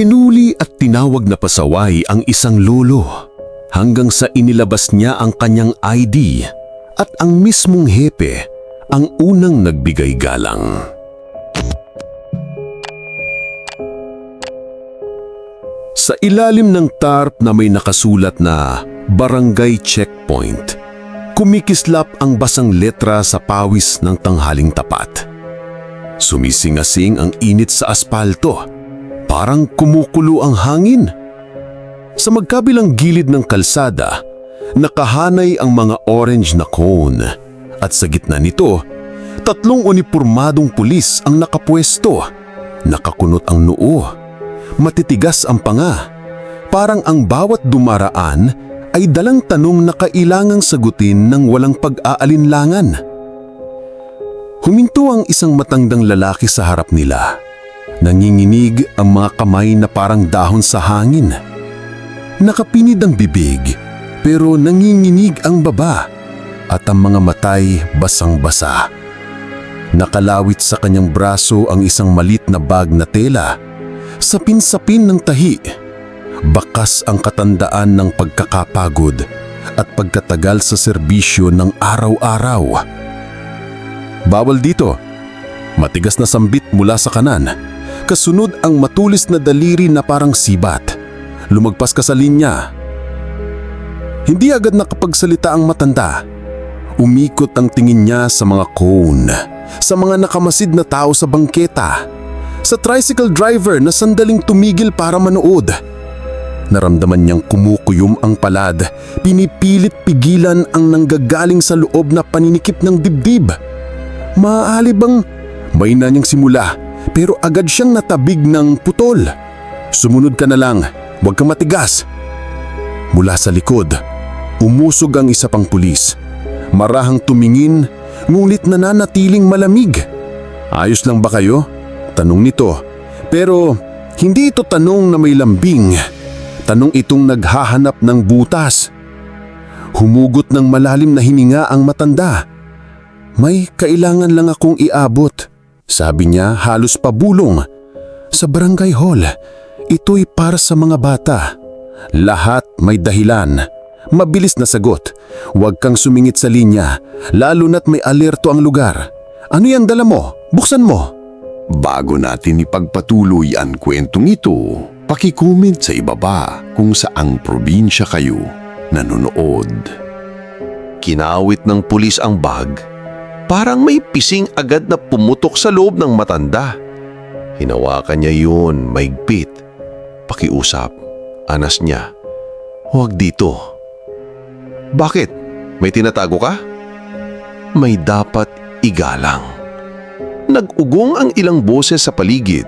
Hinuli at tinawag na pasaway ang isang lolo hanggang sa inilabas niya ang kanyang ID at ang mismong hepe ang unang nagbigay galang. Sa ilalim ng tarp na may nakasulat na Barangay Checkpoint, kumikislap ang basang letra sa pawis ng tanghaling tapat. Sumisingasing ang init sa aspalto, parang kumukulo ang hangin. Sa magkabilang gilid ng kalsada, nakahanay ang mga orange na cone at sa gitna nito, tatlong unipormadong pulis ang nakapwesto. Nakakunot ang noo, matitigas ang panga. Parang ang bawat dumaraan ay dalang tanong na kailangang sagutin ng walang pag-aalinlangan. Huminto ang isang matandang lalaki sa harap nila. Nanginginig ang mga kamay na parang dahon sa hangin. Nakapinid ang bibig pero nanginginig ang baba at ang mga matay basang-basa. Nakalawit sa kanyang braso ang isang malit na bag na tela. Sapin-sapin ng tahi. Bakas ang katandaan ng pagkakapagod at pagkatagal sa serbisyo ng araw-araw. Bawal dito. Matigas na sambit mula sa kanan. Kasunod ang matulis na daliri na parang sibat. Lumagpas ka sa linya. Hindi agad nakapagsalita ang matanda. Umikot ang tingin niya sa mga cone, sa mga nakamasid na tao sa bangketa, sa tricycle driver na sandaling tumigil para manood. Naramdaman niyang kumukuyom ang palad, pinipilit pigilan ang nanggagaling sa loob na paninikip ng dibdib. Maaali bang may na niyang simula pero agad siyang natabig ng putol. Sumunod ka na lang, huwag kang matigas. Mula sa likod, umusog ang isa pang pulis. Marahang tumingin, ngunit nananatiling malamig. Ayos lang ba kayo? Tanong nito. Pero hindi ito tanong na may lambing. Tanong itong naghahanap ng butas. Humugot ng malalim na hininga ang matanda. May kailangan lang akong iabot. Sabi niya halos pabulong. Sa barangay hall, ito'y para sa mga bata. Lahat may dahilan. Mabilis na sagot. Huwag kang sumingit sa linya, lalo na't may alerto ang lugar. Ano yan dala mo? Buksan mo. Bago natin ipagpatuloy ang kwentong ito, pakicomment sa ibaba kung saang probinsya kayo nanonood. Kinawit ng pulis ang bag, parang may pising agad na pumutok sa loob ng matanda. Hinawakan niya yun, maigpit. Pakiusap, anas niya. Huwag dito. Bakit? May tinatago ka? May dapat igalang. Nag-ugong ang ilang boses sa paligid.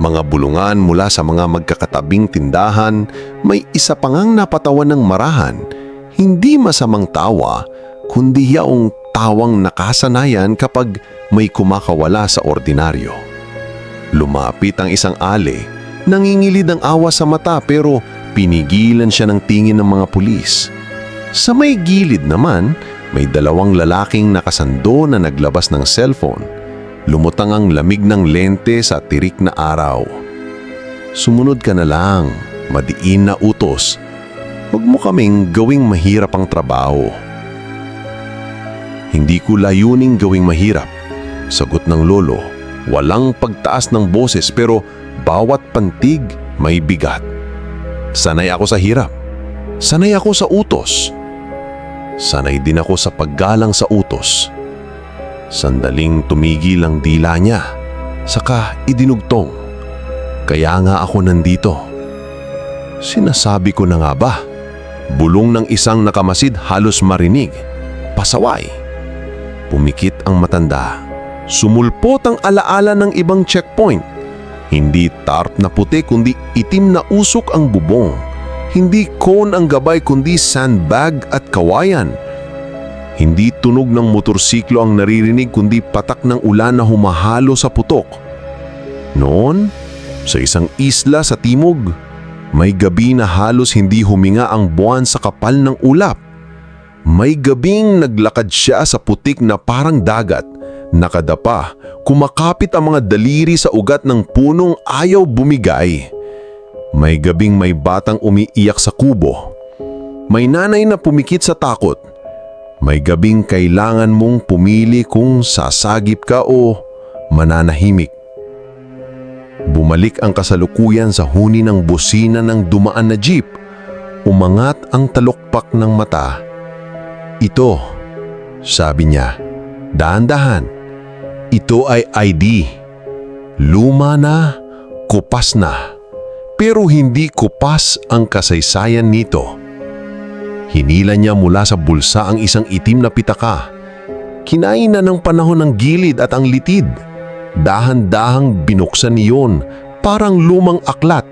Mga bulungan mula sa mga magkakatabing tindahan, may isa pangang napatawan ng marahan. Hindi masamang tawa, kundi yaong tawang nakasanayan kapag may kumakawala sa ordinaryo. Lumapit ang isang ale, nangingilid ang awa sa mata pero pinigilan siya ng tingin ng mga pulis. Sa may gilid naman, may dalawang lalaking nakasando na naglabas ng cellphone. Lumutang ang lamig ng lente sa tirik na araw. Sumunod ka na lang, madiin na utos. Huwag mo kaming gawing mahirap ang trabaho. Hindi ko layuning gawing mahirap. Sagot ng lolo, walang pagtaas ng boses pero bawat pantig may bigat. Sanay ako sa hirap. Sanay ako sa utos. Sanay din ako sa paggalang sa utos. Sandaling tumigil ang dila niya, saka idinugtong. Kaya nga ako nandito. Sinasabi ko na nga ba? Bulong ng isang nakamasid halos marinig. Pasaway. Pumikit ang matanda. Sumulpot ang alaala ng ibang checkpoint. Hindi tarp na puti kundi itim na usok ang bubong. Hindi cone ang gabay kundi sandbag at kawayan. Hindi tunog ng motorsiklo ang naririnig kundi patak ng ulan na humahalo sa putok. Noon, sa isang isla sa timog, may gabi na halos hindi huminga ang buwan sa kapal ng ulap. May gabing naglakad siya sa putik na parang dagat. Nakadapa, kumakapit ang mga daliri sa ugat ng punong ayaw bumigay. May gabing may batang umiiyak sa kubo. May nanay na pumikit sa takot. May gabing kailangan mong pumili kung sasagip ka o mananahimik. Bumalik ang kasalukuyan sa huni ng busina ng dumaan na jeep. Umangat ang talukpak ng mata. Ito, sabi niya, dahan-dahan. Ito ay ID. Luma na, kupas na. Pero hindi kupas ang kasaysayan nito. Hinila niya mula sa bulsa ang isang itim na pitaka. Kinain na ng panahon ng gilid at ang litid. Dahan-dahang binuksan niyon parang lumang aklat.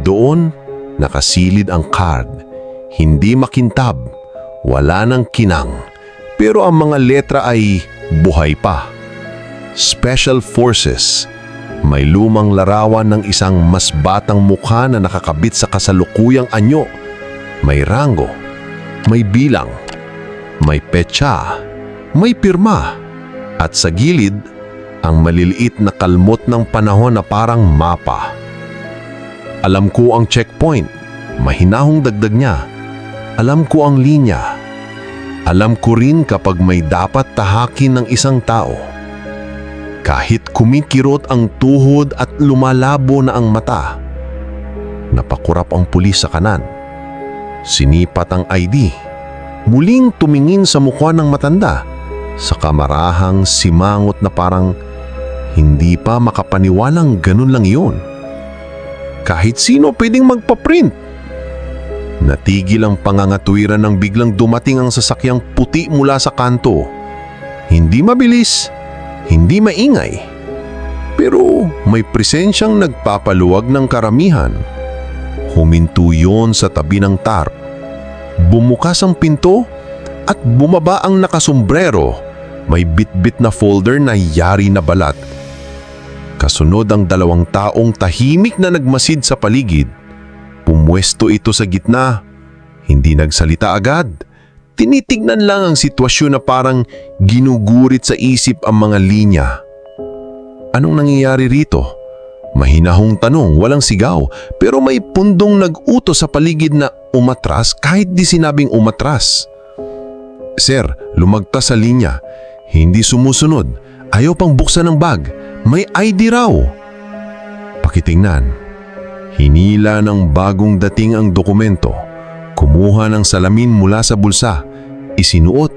Doon, nakasilid ang card. Hindi makintab, wala ng kinang. Pero ang mga letra ay buhay pa. Special Forces. May lumang larawan ng isang mas batang mukha na nakakabit sa kasalukuyang anyo. May rango, may bilang, may petsa, may pirma, at sa gilid, ang maliliit na kalmot ng panahon na parang mapa. Alam ko ang checkpoint, mahinahong dagdag niya. Alam ko ang linya. Alam ko rin kapag may dapat tahakin ng isang tao. Kahit kumikirot ang tuhod at lumalabo na ang mata. Napakurap ang pulis sa kanan. Sinipat ang ID. Muling tumingin sa mukha ng matanda sa kamarahang simangot na parang hindi pa makapaniwalang ganun lang yun. Kahit sino pwedeng magpa-print. Natigil ang pangangatwiran nang biglang dumating ang sasakyang puti mula sa kanto. Hindi mabilis, hindi maingay. Pero may presensyang nagpapaluwag ng karamihan. Huminto yon sa tabi ng tarp. Bumukas ang pinto at bumaba ang nakasombrero. May bitbit na folder na yari na balat. Kasunod ang dalawang taong tahimik na nagmasid sa paligid. Pumwesto ito sa gitna. Hindi nagsalita agad. Tinitignan lang ang sitwasyon na parang ginugurit sa isip ang mga linya. Anong nangyayari rito? Mahinahong tanong, walang sigaw, pero may pundong nag-utos sa paligid na umatras kahit di sinabing umatras. Sir, lumagtas sa linya. Hindi sumusunod. Ayaw pang buksan ng bag. May ID raw. Pakitingnan. Hinila ng bagong dating ang dokumento. Kumuha ng salamin mula sa bulsa. Isinuot.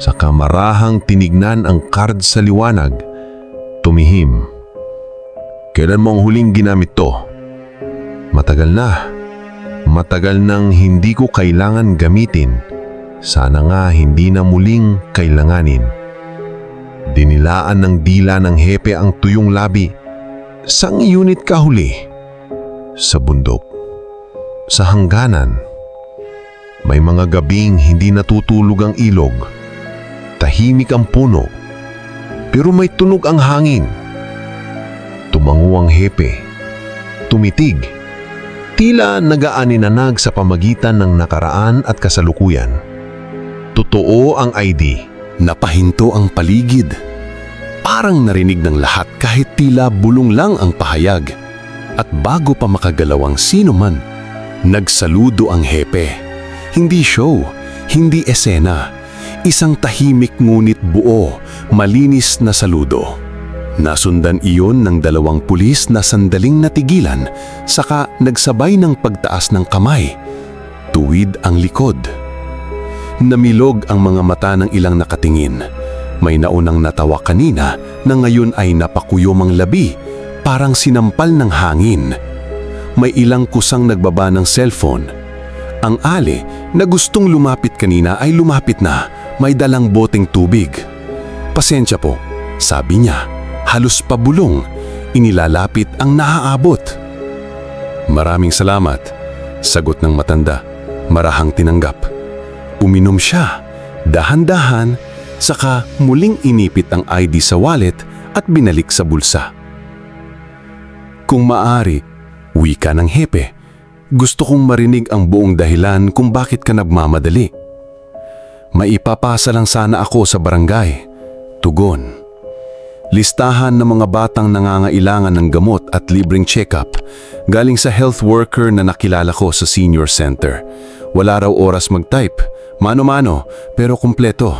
Sa kamarahang tinignan ang card sa liwanag. Tumihim. Kailan mo ang huling ginamit to? Matagal na. Matagal nang hindi ko kailangan gamitin. Sana nga hindi na muling kailanganin. Dinilaan ng dila ng hepe ang tuyong labi. Sang unit ka huli? Sa bundok. Sa hangganan. May mga gabing hindi natutulog ang ilog. Tahimik ang puno. Pero may tunog ang hangin. Tumango ang hepe. Tumitig. Tila nagaaninanag sa pamagitan ng nakaraan at kasalukuyan. Totoo ang ID. Napahinto ang paligid. Parang narinig ng lahat kahit tila bulong lang ang pahayag. At bago pa makagalaw ang sino man, nagsaludo ang hepe. Hindi show, hindi esena. Isang tahimik ngunit buo, malinis na saludo. Nasundan iyon ng dalawang pulis na sandaling natigilan, saka nagsabay ng pagtaas ng kamay. Tuwid ang likod. Namilog ang mga mata ng ilang nakatingin. May naunang natawa kanina na ngayon ay napakuyom ang labi, parang sinampal ng hangin. May ilang kusang nagbaba ng cellphone. Ang ali na gustong lumapit kanina ay lumapit na, may dalang boteng tubig. Pasensya po, sabi niya, halos pabulong, inilalapit ang naaabot. Maraming salamat, sagot ng matanda, marahang tinanggap. Uminom siya, dahan-dahan, saka muling inipit ang ID sa wallet at binalik sa bulsa. Kung maari, wika ng hepe, gusto kong marinig ang buong dahilan kung bakit ka nagmamadali. Maipapasa lang sana ako sa barangay. Tugon. Listahan ng mga batang nangangailangan ng gamot at libreng check-up galing sa health worker na nakilala ko sa senior center. Wala raw oras mag-type, mano-mano, pero kumpleto.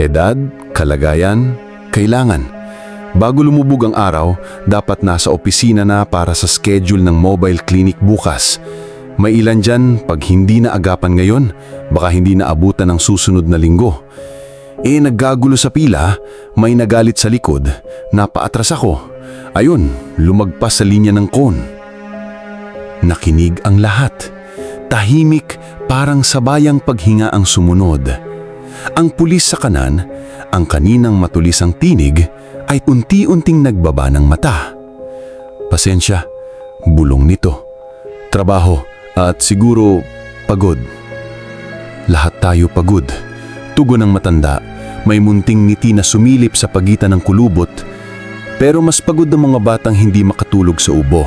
Edad, kalagayan, kailangan. Bago lumubog ang araw, dapat nasa opisina na para sa schedule ng mobile clinic bukas. May ilan dyan, pag hindi na agapan ngayon, baka hindi na abutan ng susunod na linggo. Eh naggagulo sa pila, may nagalit sa likod, napaatras ako. Ayun, lumagpas sa linya ng kon. Nakinig ang lahat. Tahimik, parang sabayang paghinga ang sumunod. Ang pulis sa kanan, ang kaninang matulisang tinig, ay unti-unting nagbaba ng mata. Pasensya, bulong nito. Trabaho at siguro pagod. Lahat tayo pagod. Tugon ng matanda, may munting ngiti na sumilip sa pagitan ng kulubot, pero mas pagod ang mga batang hindi makatulog sa ubo.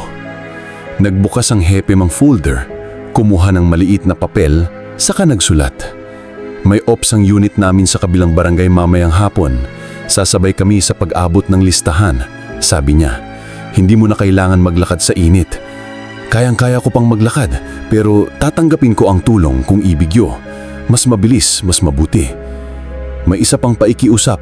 Nagbukas ang hepe mang folder, kumuha ng maliit na papel, saka nagsulat. May ops ang unit namin sa kabilang barangay mamayang hapon. Sasabay kami sa pag-abot ng listahan. Sabi niya, hindi mo na kailangan maglakad sa init. Kayang-kaya ko pang maglakad, pero tatanggapin ko ang tulong kung ibigyo. Mas mabilis, mas mabuti. May isa pang paikiusap,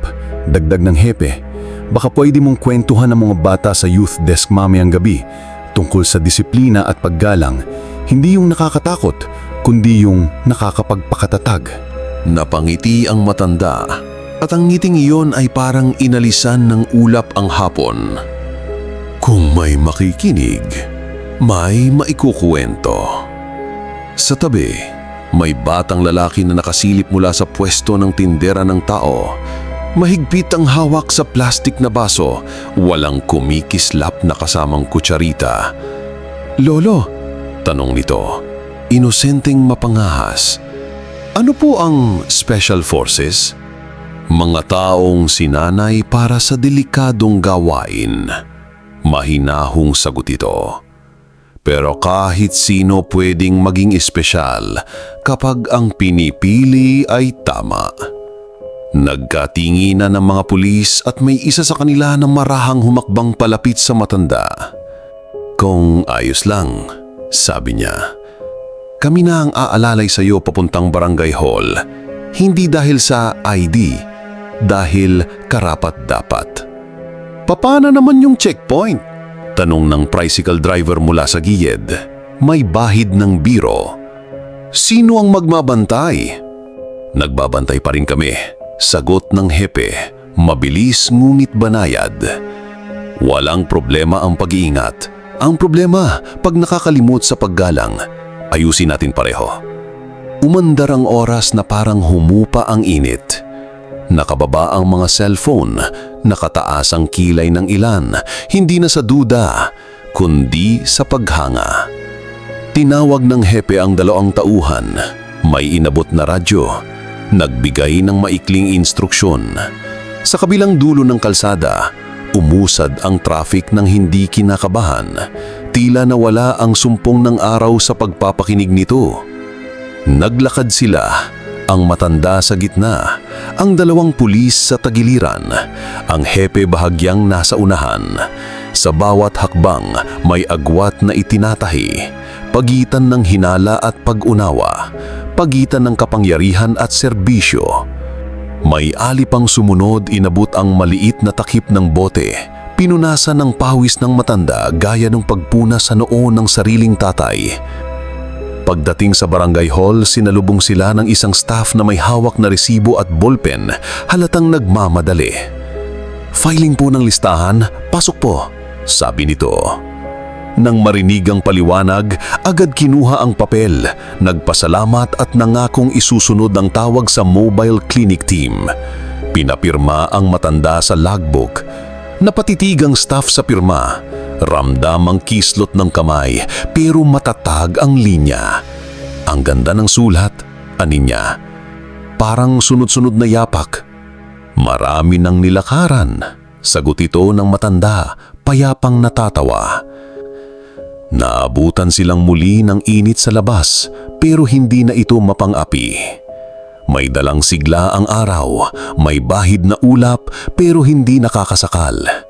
dagdag ng hepe. Baka pwede mong kwentuhan ng mga bata sa youth desk mamayang gabi tungkol sa disiplina at paggalang, hindi yung nakakatakot, kundi yung nakakapagpakatatag. Napangiti ang matanda at ang ngiting iyon ay parang inalisan ng ulap ang hapon. Kung may makikinig, may maikukuwento. Sa tabi, may batang lalaki na nakasilip mula sa pwesto ng tindera ng tao. Mahigpit ang hawak sa plastik na baso, walang kumikislap na kasamang kutsarita. Lolo, tanong nito, inosenteng mapangahas. Ano po ang Special Forces? Mga taong sinanay para sa delikadong gawain. Mahinahong sagot ito. Pero kahit sino pwedeng maging espesyal kapag ang pinipili ay tama. Nagkatinginan ng mga pulis at may isa sa kanila na marahang humakbang palapit sa matanda. Kung ayos lang, sabi niya. Kami na ang aalalay sa iyo papuntang barangay hall. Hindi dahil sa ID, dahil karapat dapat. Paano naman yung checkpoint? Tanong ng tricycle driver mula sa giyed. May bahid ng biro. Sino ang magmabantay? Nagbabantay pa rin kami. Sagot ng hepe, mabilis ngunit banayad. Walang problema ang pag-iingat. Ang problema, pag nakakalimot sa paggalang, ayusin natin pareho. Umandar ang oras na parang humupa ang init. Nakababa ang mga cellphone, nakataas ang kilay ng ilan, hindi na sa duda, kundi sa paghanga. Tinawag ng hepe ang dalawang tauhan, may inabot na radyo, nagbigay ng maikling instruksyon. Sa kabilang dulo ng kalsada, umusad ang traffic ng hindi kinakabahan, tila nawala ang sumpong ng araw sa pagpapakinig nito. Naglakad sila, ang matanda sa gitna, ang dalawang pulis sa tagiliran, ang hepe bahagyang nasa unahan. Sa bawat hakbang may agwat na itinatahi, pagitan ng hinala at pag-unawa, pagitan ng kapangyarihan at serbisyo. May alipang sumunod inabot ang maliit na takip ng bote, pinunasan ng pawis ng matanda gaya ng pagpuna sa noo ng sariling tatay. Pagdating sa barangay hall, sinalubong sila ng isang staff na may hawak na resibo at ballpen, halatang nagmamadali. Filing po ng listahan, pasok po, sabi nito. Nang marinig ang paliwanag, agad kinuha ang papel, nagpasalamat at nangakong isusunod ang tawag sa mobile clinic team. Pinapirma ang matanda sa logbook. Napatitig ang staff sa pirma. Ramdam ang kislot ng kamay pero matatag ang linya. Ang ganda ng sulat, anin niya. Parang sunod-sunod na yapak. Marami ng nilakaran. Sagot ito ng matanda, payapang natatawa. Naabutan silang muli ng init sa labas pero hindi na ito mapang-api. May dalang sigla ang araw, may bahid na ulap pero hindi nakakasakal.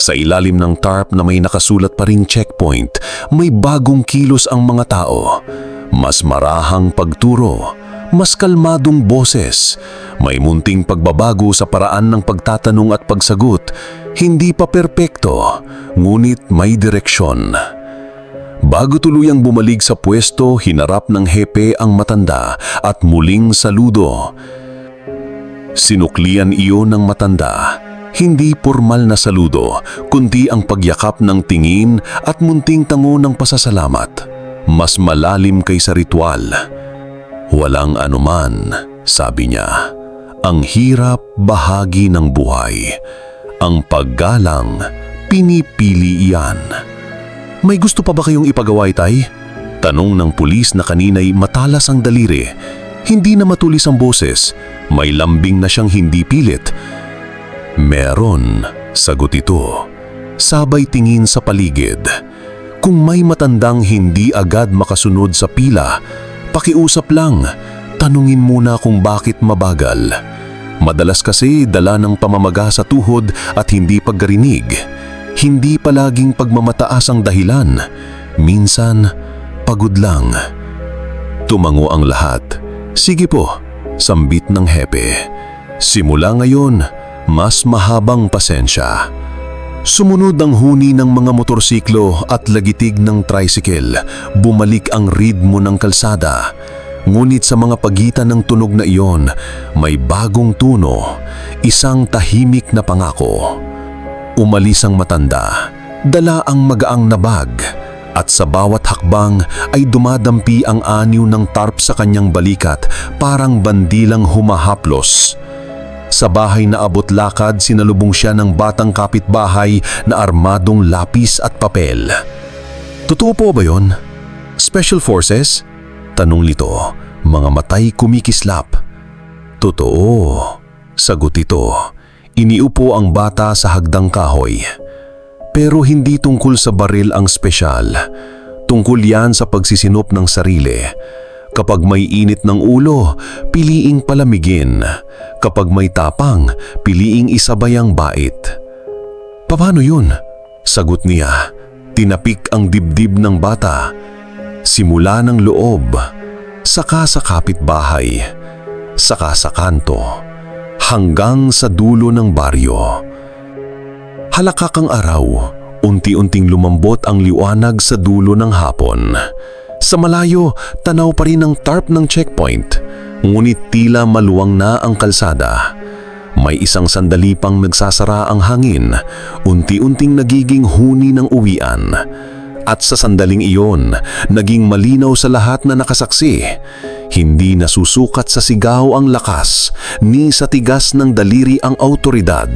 Sa ilalim ng tarp na may nakasulat pa ring checkpoint, may bagong kilos ang mga tao. Mas marahang pagturo, mas kalmadong boses, may munting pagbabago sa paraan ng pagtatanong at pagsagot. Hindi pa perpekto, ngunit may direksyon. Bago tuluyang bumalik sa pwesto, hinarap ng hepe ang matanda at muling saludo. Sinuklian iyon ng matanda. Hindi formal na saludo, kundi ang pagyakap ng tingin at munting tango ng pasasalamat. Mas malalim kaysa ritual. Walang anuman, sabi niya. Ang hirap bahagi ng buhay. Ang paggalang, pinipili iyan. May gusto pa ba kayong ipagawa, Tay? Tanong ng pulis na kanina'y matalas ang daliri. Hindi na matulis ang boses. May lambing na siyang hindi pilit. Meron, sagot ito. Sabay tingin sa paligid. Kung may matandang hindi agad makasunod sa pila, pakiusap lang. Tanungin muna kung bakit mabagal. Madalas kasi dala ng pamamaga sa tuhod at hindi paggarinig. Hindi palaging pagmamataas ang dahilan. Minsan, pagod lang. Tumango ang lahat. Sige po, sambit ng hepe. Simula ngayon, mas mahabang pasensya. Sumunod ang huni ng mga motorsiklo at lagitig ng tricycle. Bumalik ang ritmo ng kalsada. Ngunit sa mga pagitan ng tunog na iyon, may bagong tuno, isang tahimik na pangako. Umalis ang matanda, dala ang magaang na bag, at sa bawat hakbang ay dumadampi ang anyo ng tarp sa kanyang balikat parang bandilang humahaplos. Sa bahay na abot lakad, sinalubong siya ng batang kapitbahay na armadong lapis at papel. Totoo po ba yon? Special Forces? Tanong nito, mga matay kumikislap. Totoo, sagot ito. Iniupo ang bata sa hagdang kahoy. Pero hindi tungkol sa baril ang spesyal. Tungkol yan sa pagsisinop ng sarili. Kapag may init ng ulo, piliing palamigin. Kapag may tapang, piliing isabay ang bait. Paano yun? Sagot niya. Tinapik ang dibdib ng bata. Simula ng loob, saka sa kapitbahay, saka sa kanto, hanggang sa dulo ng baryo. Halakak ang araw, unti-unting lumambot ang liwanag sa dulo ng hapon. Sa malayo, tanaw pa rin ang tarp ng checkpoint, ngunit tila maluwang na ang kalsada. May isang sandali pang nagsasara ang hangin, unti-unting nagiging huni ng uwian. At sa sandaling iyon, naging malinaw sa lahat na nakasaksi. Hindi nasusukat sa sigaw ang lakas, ni sa tigas ng daliri ang autoridad.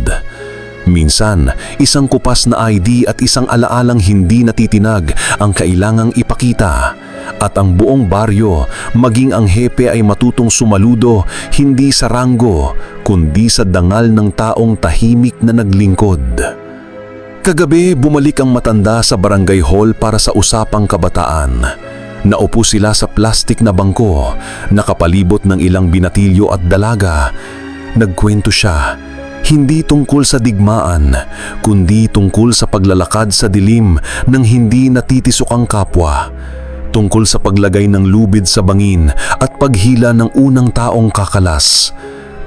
Minsan, isang kupas na ID at isang alaalang hindi natitinag ang kailangang ipakita. At ang buong baryo, maging ang hepe ay matutong sumaludo hindi sa ranggo, kundi sa dangal ng taong tahimik na naglingkod. Kagabi, bumalik ang matanda sa barangay hall para sa usapang kabataan. Naupo sila sa plastik na bangko, nakapalibot ng ilang binatilyo at dalaga. Nagkwento siya, hindi tungkol sa digmaan, kundi tungkol sa paglalakad sa dilim ng hindi natitisok ang kapwa. Tungkol sa paglagay ng lubid sa bangin at paghila ng unang taong kakalas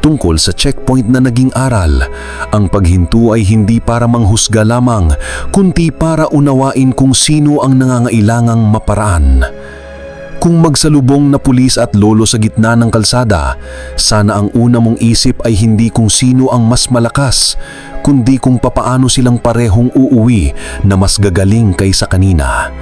tungkol sa checkpoint na naging aral. Ang paghinto ay hindi para manghusga lamang, kundi para unawain kung sino ang nangangailangang maparaan. Kung magsalubong na pulis at lolo sa gitna ng kalsada, sana ang una mong isip ay hindi kung sino ang mas malakas, kundi kung papaano silang parehong uuwi na mas gagaling kaysa kanina.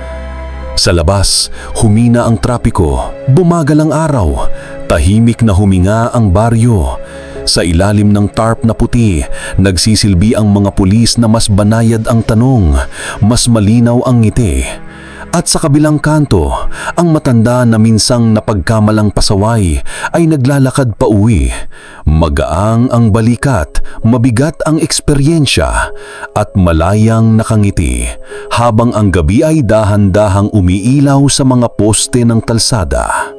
Sa labas, humina ang trapiko, bumagal ang araw, tahimik na huminga ang baryo. Sa ilalim ng tarp na puti, nagsisilbi ang mga pulis na mas banayad ang tanong, mas malinaw ang ngiti. At sa kabilang kanto, ang matanda na minsang napagkamalang pasaway ay naglalakad pa uwi. Magaang ang balikat, mabigat ang eksperyensya, at malayang nakangiti habang ang gabi ay dahan-dahang umiilaw sa mga poste ng kalsada.